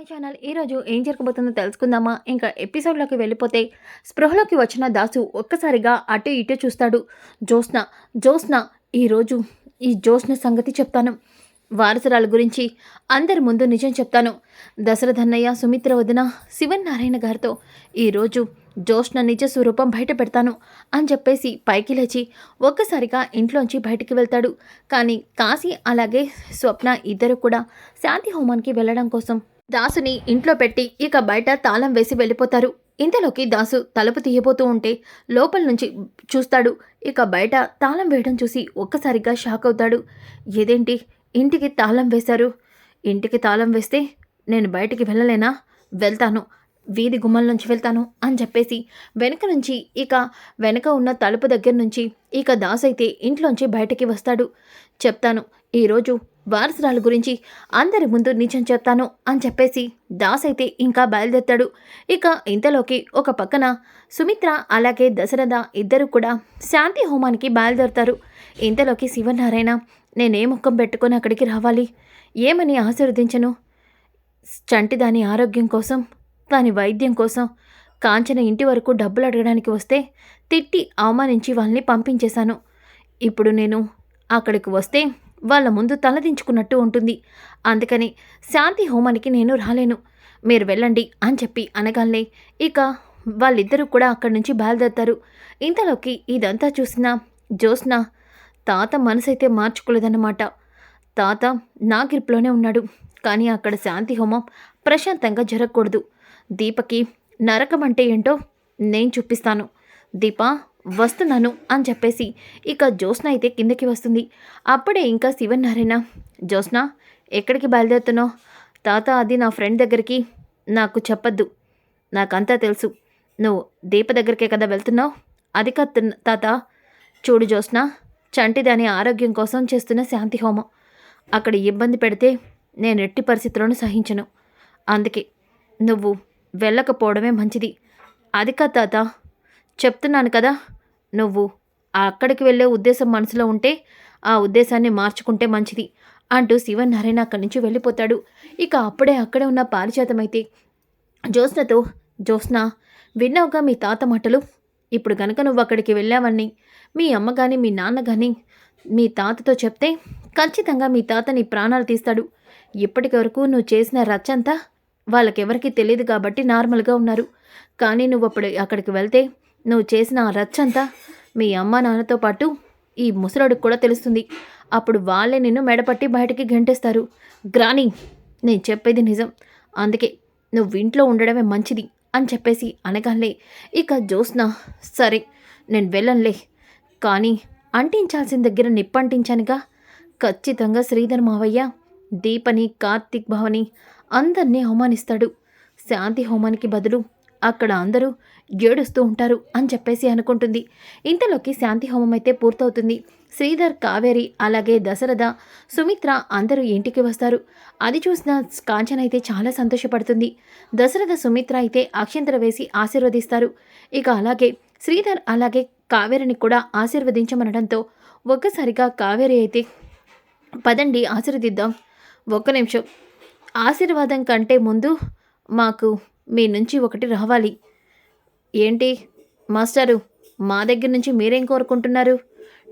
My channel. ఈరోజు ఏం జరగబోతుందో తెలుసుకుందామా? ఇంకా ఎపిసోడ్లోకి వెళ్ళిపోతే స్పృహలోకి వచ్చిన దాసు ఒక్కసారిగా అటు ఇటు చూస్తాడు. జ్యోత్స్న జ్యోత్స్న ఈరోజు ఈ జోస్న సంగతి చెప్తాను. వారసురాల గురించి అందరి ముందు నిజం చెప్తాను. దశరథన్నయ్య సుమిత్ర వదిన శివనారాయణ గారితో ఈరోజు జ్యోత్స్న నిజ స్వరూపం బయట పెడతాను అని చెప్పేసి పైకి లేచి ఒక్కసారిగా ఇంట్లోంచి బయటికి వెళ్తాడు. కానీ కాశీ అలాగే స్వప్న ఇద్దరు కూడా శాంతి హోమానికి వెళ్ళడం కోసం దాసుని ఇంట్లో పెట్టి ఇక బయట తాళం వేసి వెళ్ళిపోతారు. ఇంతలోకి దాసు తలుపు తీయబోతూ ఉంటే లోపల నుంచి చూస్తాడు. ఇక బయట తాళం వేయడం చూసి ఒక్కసారిగా షాక్ అవుతాడు. ఏదేంటి? ఇంటికి తాళం వేశారు. ఇంటికి తాళం వేస్తే నేను బయటికి వెళ్ళలేనా? వెళ్తాను. వీధి గుమ్మల నుంచి వెళ్తాను అని చెప్పేసి వెనక నుంచి ఇక వెనక ఉన్న తలుపు దగ్గర నుంచి ఇక దాస్ అయితే ఇంట్లోంచి బయటికి వస్తాడు. చెప్తాను ఈరోజు వారసురాలు గురించి అందరి ముందు నిజం చెప్తాను అని చెప్పేసి దాస్ అయితే ఇంకా బయలుదేరుతాడు. ఇక ఇంతలోకి ఒక పక్కన సుమిత్ర అలాగే దశరథ ఇద్దరు కూడా శాంతి హోమానికి బయలుదేరుతారు. ఇంతలోకి శివనారాయణ నేనే ముఖం పెట్టుకొని అక్కడికి రావాలి. ఏమని ఆశీర్వదించను? చంటి దాని ఆరోగ్యం కోసం దాని వైద్యం కోసం కాంచన ఇంటి వరకు డబ్బులు అడగడానికి వస్తే తిట్టి అవమానించి వాళ్ళని పంపించేశాను. ఇప్పుడు నేను అక్కడికి వస్తే వాళ్ళ ముందు తలదించుకున్నట్టు ఉంటుంది. అందుకని శాంతి హోమానికి నేను రాలేను. మీరు వెళ్ళండి అని చెప్పి అనగానే ఇక వాళ్ళిద్దరూ కూడా అక్కడి నుంచి బయలుదేరుతారు. ఇంతలోకి ఇదంతా చూసిన జోస్న తాత మనసైతే మార్చుకోలేదన్నమాట. తాత నా గ్రిప్లోనే ఉన్నాడు. కానీ అక్కడ శాంతి హోమం ప్రశాంతంగా జరగకూడదు. దీపకి నరకం అంటే ఏంటో నేను చూపిస్తాను. దీప వస్తున్నాను అని చెప్పేసి ఇక జ్యోత్స్న అయితే కిందకి వస్తుంది. అప్పుడే ఇంకా శివనారాయణ జ్యోత్స్న ఎక్కడికి బయలుదేరుతున్నావు? తాత అది నా ఫ్రెండ్ దగ్గరికి నాకు చెప్పద్దు. నాకంతా తెలుసు. నువ్వు దీప దగ్గరికే కదా వెళ్తున్నావు? అది కాదు తాత. చూడు జ్యోత్స్న చంటి దాని ఆరోగ్యం కోసం చేస్తున్న శాంతి హోమం. అక్కడ ఇబ్బంది పెడితే నేను ఎట్టి పరిస్థితుల్లోనూ సహించను. అందుకే నువ్వు వెళ్ళకపోవడమే మంచిది. అది కాదు తాత చెప్తున్నాను కదా నువ్వు అక్కడికి వెళ్ళే ఉద్దేశం మనసులో ఉంటే ఆ ఉద్దేశాన్ని మార్చుకుంటే మంచిది అంటూ శివనారాయణ అక్కడి నుంచి వెళ్ళిపోతాడు. ఇక అప్పుడే అక్కడే ఉన్న పారిజాతమైతే జ్యోత్స్నతో జ్యోత్స్న విన్నావుగా మీ తాత మాటలు? ఇప్పుడు గనక నువ్వు అక్కడికి వెళ్ళావని మీ అమ్మ కానీ మీ నాన్న కానీ మీ తాతతో చెప్తే ఖచ్చితంగా మీ తాత నీ ప్రాణాలు తీస్తాడు. ఇప్పటికి వరకు నువ్వు చేసిన రచ్చంతా వాళ్ళకెవరికి తెలియదు కాబట్టి నార్మల్గా ఉన్నారు. కానీ నువ్వు అప్పుడు అక్కడికి వెళ్తే నువ్వు చేసిన ఆ రచ్చంతా మీ అమ్మ నాన్నతో పాటు ఈ ముసలాడికి కూడా తెలుస్తుంది. అప్పుడు వాళ్ళే నిన్ను మెడపట్టి బయటికి గంటేస్తారు. గ్రాని నేను చెప్పేది నిజం. అందుకే నువ్వు ఇంట్లో ఉండడమే మంచిది అని చెప్పేసి అనగానే ఇక జ్యోత్స్న సరే నేను వెళ్ళనులే. కానీ అంటించాల్సిన దగ్గర నిప్పంటించానుగా. ఖచ్చితంగా శ్రీధర్ మావయ్య దీపని కార్తీక్ భవని అందరినీ అవమానిస్తాడు. శాంతి హోమానికి బదులు అక్కడ అందరూ ఏడుస్తూ ఉంటారు అని చెప్పేసి అనుకుంటుంది. ఇంతలోకి శాంతి హోమం అయితే పూర్తవుతుంది. శ్రీధర్ కావేరి అలాగే దశరథ సుమిత్ర అందరూ ఇంటికి వస్తారు. అది చూసిన కాంచన అయితే చాలా సంతోషపడుతుంది. దశరథ సుమిత్ర అయితే అక్షంతర వేసి ఆశీర్వదిస్తారు. ఇక అలాగే శ్రీధర్ అలాగే కావేరిని కూడా ఆశీర్వదించమనడంతో ఒక్కసారిగా కావేరి అయితే పదండి ఆశీర్వదిద్దాం. ఒక్క నిమిషం. ఆశీర్వాదం కంటే ముందు మాకు మీ నుంచి ఒకటి రావాలి. ఏంటి? మాస్టారు మా దగ్గర నుంచి మీరేం కోరుకుంటున్నారు?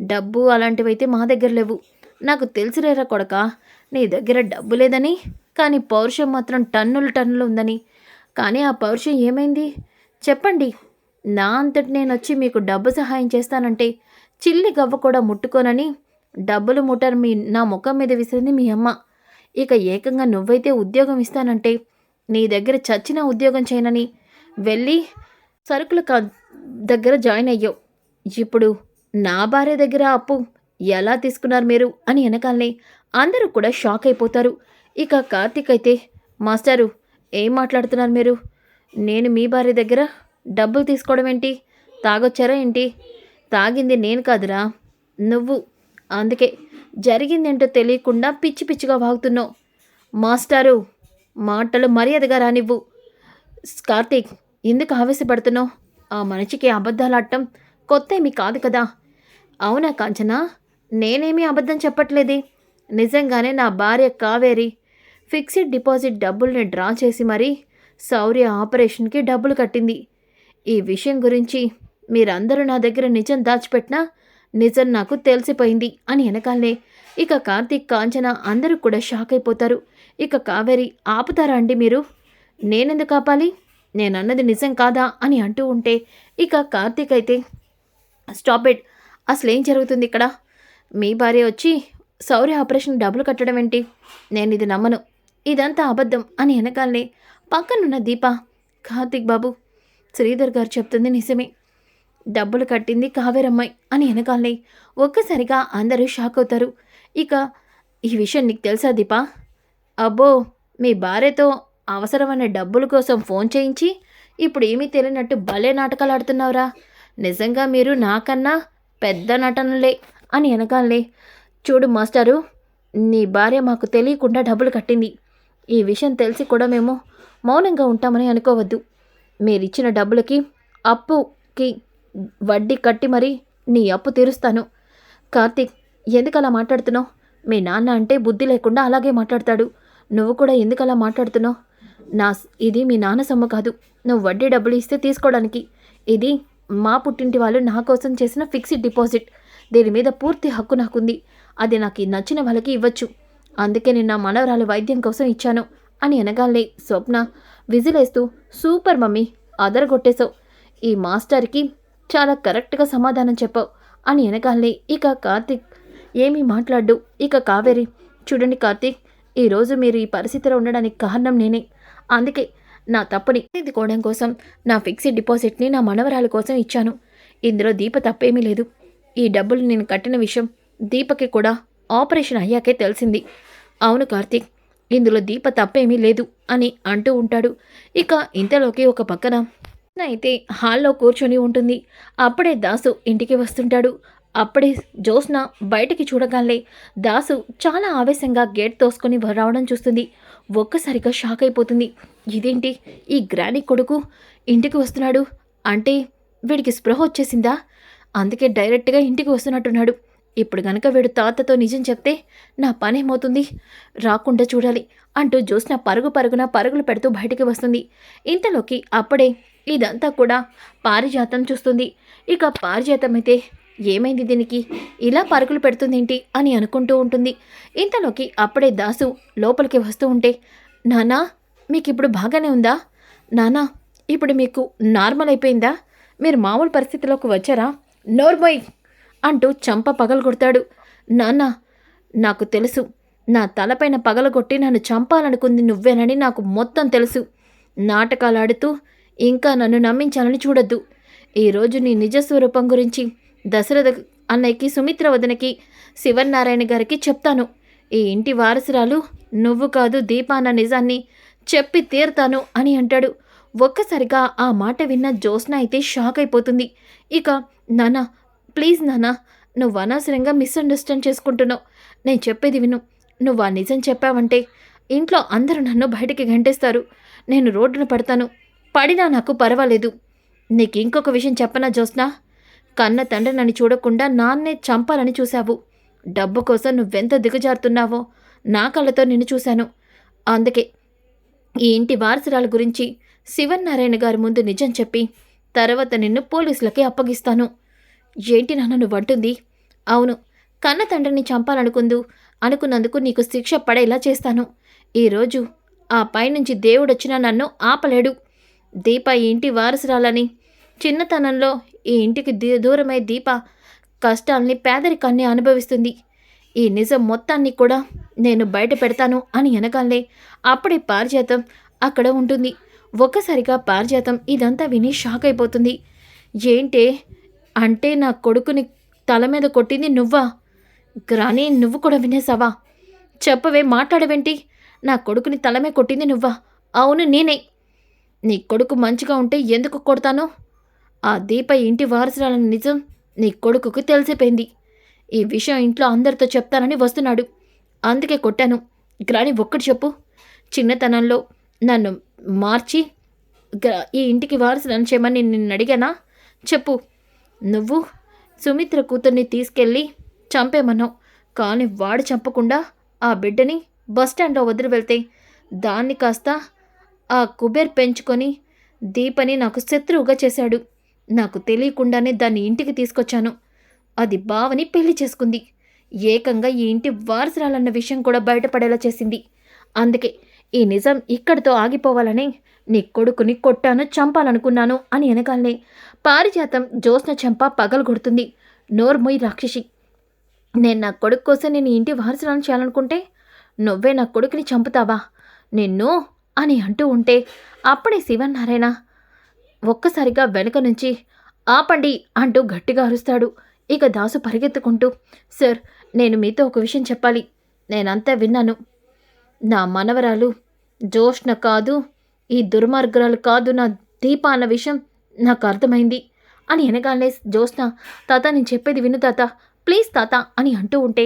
డబ్బు అలాంటివైతే మా దగ్గర లేవు. నాకు తెలిసిరేరా కొడక నీ దగ్గర డబ్బు లేదని కానీ పౌరుషం మాత్రం టన్నులు టన్నులు ఉందని. కానీ ఆ పౌరుషం ఏమైంది? చెప్పండి. నా అంతటి నేను వచ్చి మీకు డబ్బు సహాయం చేస్తానంటే చిల్లి గవ్వ కూడా ముట్టుకోనని డబ్బులు ముట్టారు మీ నా ముఖం మీద విసిరింది మీ అమ్మ. ఇక ఏకంగా నువ్వైతే ఉద్యోగం ఇస్తానంటే నీ దగ్గర చచ్చిన ఉద్యోగం చేయనని వెళ్ళి సరుకుల దగ్గర జాయిన్ అయ్యావు ఇప్పుడు నా భార్య దగ్గర అప్పు ఎలా తీసుకున్నారు మీరు? అని వెనకాలనే అందరూ కూడా షాక్ అయిపోతారు. ఇక కార్తీక్ అయితే మాస్టారు ఏం మాట్లాడుతున్నారు మీరు? నేను మీ భార్య దగ్గర డబ్బులు తీసుకోవడం ఏంటి? తాగొచ్చారా ఏంటి? తాగింది నేను కాదురా. నువ్వు అందుకే జరిగిందేంటో తెలియకుండా పిచ్చి పిచ్చిగా వాగుతున్నావు. మాస్టారు మాటలు మర్యాదగా రానివ్వు. కార్తీక్ ఎందుకు ఆవేశపడుతున్నావు? ఆ మనిషికి అబద్ధాలు ఆడటం కొత్త ఏమీ కాదు కదా. అవునా కాంచనా? నేనేమీ అబద్ధం చెప్పట్లేదే. నిజంగానే నా భార్య కావేరి ఫిక్స్డ్ డిపాజిట్ డబ్బుల్ని డ్రా చేసి మరీ శౌర్య ఆపరేషన్కి డబ్బులు కట్టింది. ఈ విషయం గురించి మీరందరూ నా దగ్గర నిజం దాచిపెట్టినా నిజం నాకు తెలిసిపోయింది అని వెనకాలనే. ఇక కార్తీక్ కాంచన అందరూ కూడా షాక్ అయిపోతారు. ఇక కావేరి ఆపుతారా అండి మీరు? నేనెందుకు ఆపాలి? నేనన్నది నిజం కాదా అని అంటూ ఉంటే ఇక కార్తీక్ అయితే స్టాప్ ఇట్. అసలు ఏం జరుగుతుంది ఇక్కడ? మీ భార్య వచ్చి సౌర్య ఆపరేషన్ డబ్బులు కట్టడం ఏంటి? నేను ఇది నమ్మను. ఇదంతా అబద్ధం అని వెనకాలనే. పక్కనున్న దీప కార్తీక్ బాబు శ్రీధర్ గారు చెప్తుంది నిజమే. డబ్బులు కట్టింది కావేరమ్మాయి అని వెనకాలనే ఒక్కసారిగా అందరూ షాక్ అవుతారు. ఇక ఈ విషయం నీకు తెలుసా దీపా? అబ్బో మీ భార్యతో అవసరమైన డబ్బుల కోసం ఫోన్ చేయించి ఇప్పుడు ఏమీ తెలియనట్టు భలే నాటకాలు ఆడుతున్నావురా. నిజంగా మీరు నాకన్నా పెద్ద నటనలే అని వెనకాలనే చూడు మాస్టారు నీ భార్య మాకు తెలియకుండా డబ్బులు కట్టింది. ఈ విషయం తెలిసి కూడా మేము మౌనంగా ఉంటామని అనుకోవద్దు. మీరిచ్చిన డబ్బులకి అప్పుకి వడ్డీ కట్టి మరీ నీ అప్పు తీరుస్తాను. కార్తీక్ ఎందుకు అలా మాట్లాడుతున్నావు? మీ నాన్న అంటే బుద్ధి లేకుండా అలాగే మాట్లాడతాడు. నువ్వు కూడా ఎందుకు అలా మాట్లాడుతున్నావు? నా ఇది మీ నాన్న సొమ్ము కాదు. నువ్వు వడ్డీ డబ్బులు ఇస్తే తీసుకోవడానికి. ఇది మా పుట్టింటి వాళ్ళు నా కోసం చేసిన ఫిక్స్డ్ డిపాజిట్. దీని మీద పూర్తి హక్కు నాకుంది. అది నాకు నచ్చిన వాళ్ళకి ఇవ్వచ్చు. అందుకే నేను నా మనవరాలు వైద్యం కోసం ఇచ్చాను అని అనగాలే స్వప్న విజిలేస్తూ సూపర్ మమ్మీ అదరగొట్టేశావు. ఈ మాస్టర్కి చాలా కరెక్ట్గా సమాధానం చెప్పావు. అని వెనకాలే ఇక కార్తీక్ ఏమీ మాట్లాడు ఇక కావేరి చూడండి కార్తీక్ ఈరోజు మీరు ఈ పరిస్థితిలో ఉండడానికి కారణం నేనే. అందుకే నా తప్పుని తీసుకోవడం కోసం నా ఫిక్స్డ్ డిపాజిట్ని నా మనవరాల కోసం ఇచ్చాను. ఇందులో దీప తప్పేమీ లేదు. ఈ డబ్బులు నేను కట్టిన విషయం దీపకి కూడా ఆపరేషన్ అయ్యాకే తెలిసింది. అవును కార్తీక్ ఇందులో దీప తప్పేమీ లేదు అని అంటూ ఉంటాడు. ఇక ఇంతలోకి ఒక పక్కన అయితే హాల్లో కూర్చొని ఉంటుంది. అప్పుడే దాసు ఇంటికి వస్తుంటాడు. అప్పుడే జ్యోత్స్న బయటికి చూడగానే దాసు చాలా ఆవేశంగా గేట్ తోసుకొని రావడం చూస్తుంది. ఒక్కసారిగా షాక్ అయిపోతుంది. ఇదేంటి? ఈ గ్రాని కొడుకు ఇంటికి వస్తున్నాడు. అంటే వీడికి స్పృహ వచ్చేసిందా? అందుకే డైరెక్ట్గా ఇంటికి వస్తున్నట్టున్నాడు. ఇప్పుడు గనక వీడు తాతతో నిజం చెప్తే నా పనేమవుతుంది రాకుండా చూడాలి అంటూ జ్యోత్స్న పరుగు పరుగున పరుగులు పెడుతూ బయటికి వస్తుంది. ఇంతలోకి అప్పుడే ఇదంతా కూడా పారిజాతం చూస్తుంది. ఇక పారిజాతం అయితే ఏమైంది దీనికి? ఇలా పరుగులు పెడుతుందేంటి అని అనుకుంటూ ఉంటుంది. ఇంతలోకి అప్పుడే దాసు లోపలికి వస్తూ ఉంటే నానా మీకు ఇప్పుడు బాగానే ఉందా? నానా ఇప్పుడు మీకు నార్మల్ అయిపోయిందా? మీరు మామూలు పరిస్థితిలోకి వచ్చారా? నోర్మోయ్! అంటూ చంప పగలగొడతాడు నాన్న నాకు తెలుసు. నా తలపైన పగలగొట్టి నన్ను చంపాలనుకుంది నువ్వేనని నాకు మొత్తం తెలుసు. నాటకాలు ఆడుతూ ఇంకా నన్ను నమ్మించాలని చూడొద్దు. ఈరోజు నీ నిజ స్వరూపం గురించి దశరథ అన్నయ్యకి సుమిత్ర వదనకి శివనారాయణ గారికి చెప్తాను. ఈ ఇంటి వారసురాలు నువ్వు కాదు దీపాన నిజాన్ని చెప్పి తీరుతాను అని అంటాడు. ఒక్కసారిగా ఆ మాట విన్న జ్యోత్స్న అయితే షాక్ అయిపోతుంది. ఇక నానా ప్లీజ్ నానా నువ్వు అనవసరంగా మిస్అండర్స్టాండ్ చేసుకుంటున్నావు. నేను చెప్పేది విను. నువ్వు ఆ నిజం చెప్పావంటే ఇంట్లో అందరూ నన్ను బయటికి గంటేస్తారు. నేను రోడ్డున పడతాను. పడినా నాకు పర్వాలేదు. నీకు ఇంకొక విషయం చెప్పనా జోస్నా కన్న తండ్రి నన్ను చూడకుండా నాన్నే చంపాలని చూశావు. డబ్బు కోసం నువ్వెంత దిగజారుతున్నావో నా కళ్ళతో నిన్ను చూశాను. అందుకే ఈ ఇంటి వారసురాల గురించి శివన్నారాయణ గారి ముందు నిజం చెప్పి తర్వాత నిన్ను పోలీసులకి అప్పగిస్తాను. ఏంటి నాన్న నువ్వు అంటుంది? అవును కన్న తండ్రిని చంపాలనుకుందు అనుకున్నందుకు నీకు శిక్ష పడేలా చేస్తాను. ఈరోజు ఆ పైనుంచి దేవుడొచ్చినా నన్ను ఆపలేడు. దీప ఇంటి వారసురాలని. చిన్నతనంలో ఈ ఇంటికి దీ- దూరమై దీప. కష్టాల్ని పేదరికాన్ని అనుభవిస్తుంది. ఈ నిజం మొత్తాన్ని కూడా నేను బయట పెడతాను అని వెనకాలే అప్పుడే పారిజాతం అక్కడ ఉంటుంది. ఒక్కసారిగా పారిజాతం ఇదంతా విని షాక్ అయిపోతుంది. ఏంటే అంటే నా కొడుకుని తల మీద కొట్టింది నువ్వా? గ్రాని నువ్వు కూడా వినేసావా చెప్పవే మాట్లాడవేంటి? నా కొడుకుని తలమే కొట్టింది నువ్వా? అవును నేనే. నీ కొడుకు మంచిగా ఉంటే ఎందుకు కొడతాను? ఆ దీప ఇంటి వారసురాలని నిజం నీ కొడుకుకి తెలిసిపోయింది. ఈ విషయం ఇంట్లో అందరితో చెప్తానని వస్తున్నాడు. అందుకే కొట్టాను. గ్రాని ఒక్కటి చెప్పు. చిన్నతనంలో నన్ను మార్చి గ్ర- ఈ ఇంటికి వారసులను చేయమని నిన్ను అడిగానా? చెప్పు. నువ్వు సుమిత్ర కూతుర్ని తీసుకెళ్ళి చంపేమన్నావు కానీ వాడు చంపకుండా ఆ బిడ్డని బస్ స్టాండ్లో వదిలి వెళ్తే దాన్ని కాస్త ఆ కుబేర్ పెంచుకొని దీపని నాకు శత్రువుగా చేశాడు. నాకు తెలియకుండానే దాన్ని ఇంటికి తీసుకొచ్చాను. అది బావని పెళ్ళి చేసుకుంది. ఏకంగా ఈ ఇంటి వారసురాలన్న విషయం కూడా బయటపడేలా చేసింది. అందుకే ఈ నిజం ఇక్కడితో ఆగిపోవాలని నీ కొడుకుని కొట్టాను చంపాలనుకున్నాను అని వెనకాలనే పారిజాతం జ్యోత్స్న చెంప పగలగొడుతుంది. నోర్మొయ్ రాక్షసి నేను నా కొడుకు కోసం నేను ఇంటి వారసులను చేయాలనుకుంటే నువ్వే నా కొడుకుని చంపుతావా? నిన్ను అని అంటూ ఉంటే అప్పుడే శివనారాయణ ఒక్కసారిగా వెనుక నుంచి ఆపండి అంటూ గట్టిగా అరుస్తాడు. ఇక దాసు పరిగెత్తుకుంటూ సార్ నేను మీతో ఒక విషయం చెప్పాలి. నేనంతా విన్నాను. నా మనవరాలు జోష్న కాదు ఈ దుర్మార్గురాలు కాదు నా దీప అన్న విషయం నాకు అర్థమైంది అని అనగానే జోష్న తాత నేను చెప్పేది విను తాత ప్లీజ్ తాత అని అంటూ ఉంటే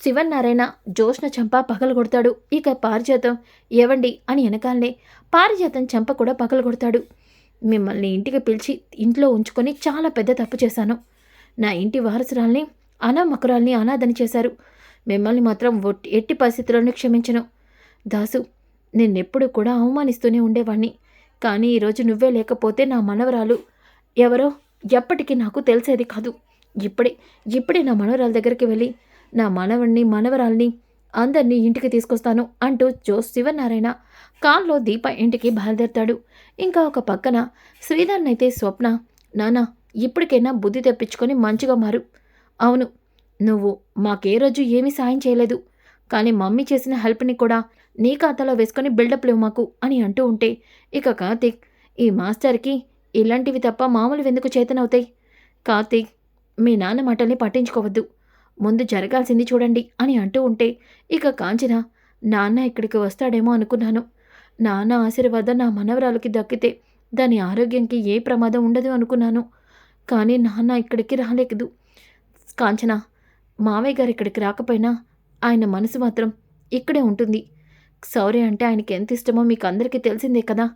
శివన్నారాయణ జోష్న చంప పగలగొడతాడు ఇక పారిజాతం ఏవండి అని వెనకాలనే పారిజాతం చంప కూడా పగలగొడతాడు మిమ్మల్ని ఇంటికి పిలిచి ఇంట్లో ఉంచుకొని చాలా పెద్ద తప్పు చేశాను. నా ఇంటి వారసురాల్ని అనామకురాల్ని అనాథని చేశారు. మిమ్మల్ని మాత్రం ఒట్టి ఎట్టి పరిస్థితుల్లోనూ క్షమించను. దాసు నిన్నెప్పుడు కూడా అవమానిస్తూనే ఉండేవాణ్ణి. కానీ ఈరోజు నువ్వే లేకపోతే నా మనవరాలు. ఎవరో ఎప్పటికీ నాకు తెలిసేది కాదు. ఇప్పుడే ఇప్పుడే నా మనవరాల దగ్గరికి వెళ్ళి నా మనవణ్ణి మనవరాల్ని అందరినీ ఇంటికి తీసుకొస్తాను అంటూ జోస్ శివనారాయణ కాన్లో దీప ఇంటికి బయలుదేరతాడు. ఇంకా ఒక పక్కన శ్రీధర్నైతే స్వప్న నానా ఇప్పటికైనా బుద్ధి తెప్పించుకొని మంచిగా మారు. అవును నువ్వు మాకే రోజు ఏమీ సాయం చేయలేదు. కానీ మమ్మీ చేసిన హెల్ప్ని కూడా నీ ఖాతాలో వేసుకొని బిల్డప్ లేవు మాకు అని అంటూ ఉంటే ఇక కార్తీక్ ఈ మాస్టర్కి ఇలాంటివి తప్ప మామూలు ఎందుకు చేతనవుతాయి? కార్తీక్ మీ నాన్న మాటల్ని పట్టించుకోవద్దు. ముందు జరగాల్సింది చూడండి అని అంటూ ఉంటే ఇక కాంచన నాన్న ఇక్కడికి వస్తాడేమో అనుకున్నాను. నాన్న ఆశీర్వాదం నా మనవరాలకి దక్కితే దాని ఆరోగ్యంకి ఏ ప్రమాదం ఉండదు అనుకున్నాను. కానీ నాన్న ఇక్కడికి రాలేదు. కాంచన మావయ్య గారు ఇక్కడికి రాకపోయినా ఆయన మనసు మాత్రం ఇక్కడే ఉంటుంది. శౌర్య అంటే ఆయనకి ఎంత ఇష్టమో మీకు అందరికీ తెలిసిందే కదా.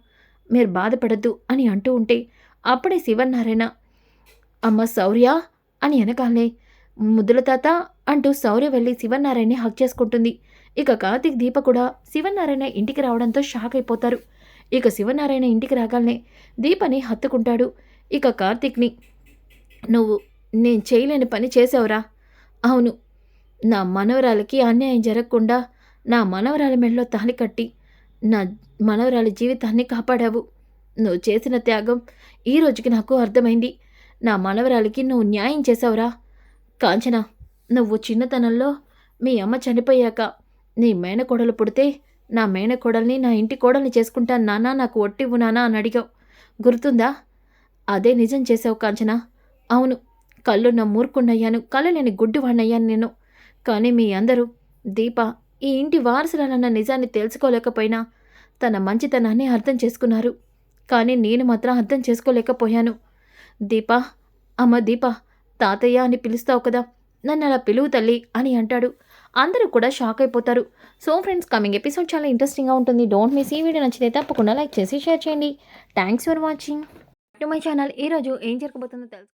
మీరు బాధపడద్దు అని అంటూ ఉంటే అప్పుడే శివనారాయణ అమ్మ శౌర్య అని వెనకాలే ముద్దుల తాత అంటూ శౌర్య వెళ్ళి శివనారాయణని హక్ చేసుకుంటుంది. ఇక కార్తీక్ దీప కూడా శివనారాయణ ఇంటికి రావడంతో షాక్ అయిపోతారు. ఇక శివనారాయణ ఇంటికి రాగానే దీపని హత్తుకుంటాడు. ఇక కార్తీక్ని నువ్వు నేను చేయలేని పని చేసావురా అవును నా మనవరాలకి అన్యాయం జరగకుండా నా మనవరాలి మెడలో తాలి కట్టి నా మనవరాలి జీవితాన్ని కాపాడావు. నువ్వు చేసిన త్యాగం ఈ రోజుకి నాకు అర్థమైంది. నా మనవరాలికి నువ్వు న్యాయం చేసావురా కాంచన నువ్వు చిన్నతనంలో మీ అమ్మ చనిపోయాక నీ మేనకోడలు పుడితే నా మేనకోడల్ని నా ఇంటి కోడల్ని చేసుకుంటాను నానా నాకు ఒట్టివ్వు నానా అని అడిగావు. గుర్తుందా? అదే నిజం చేసావు కాంచన. అవును కళ్ళు నా మూర్ఖుండయ్యాను కళ్ళు లేని గుడ్డివాణ్ణయ్యాను నేను. కానీ మీ అందరూ దీప ఈ ఇంటి వారసురాలన్న నిజాన్ని తెలుసుకోలేకపోయినా తన మంచితనాన్ని అర్థం చేసుకున్నారు. కానీ నేను మాత్రం అర్థం చేసుకోలేకపోయాను. దీప అమ్మ దీప తాతయ్య అని పిలుస్తావు కదా నన్ను అలా పిలువు తల్లి అని అంటాడు. అందరూ కూడా షాక్ అయిపోతారు. సో ఫ్రెండ్స్ కమింగ్ ఎపిసోడ్ చాలా ఇంట్రెస్టింగ్గా ఉంటుంది. డోంట్ మిస్ ఈ వీడియో నచ్చితే తప్పకుండా లైక్ చేసి షేర్ చేయండి. Thanks for watching. To my channel ఈరోజు ఏం జరగబోతుందో తెలుసు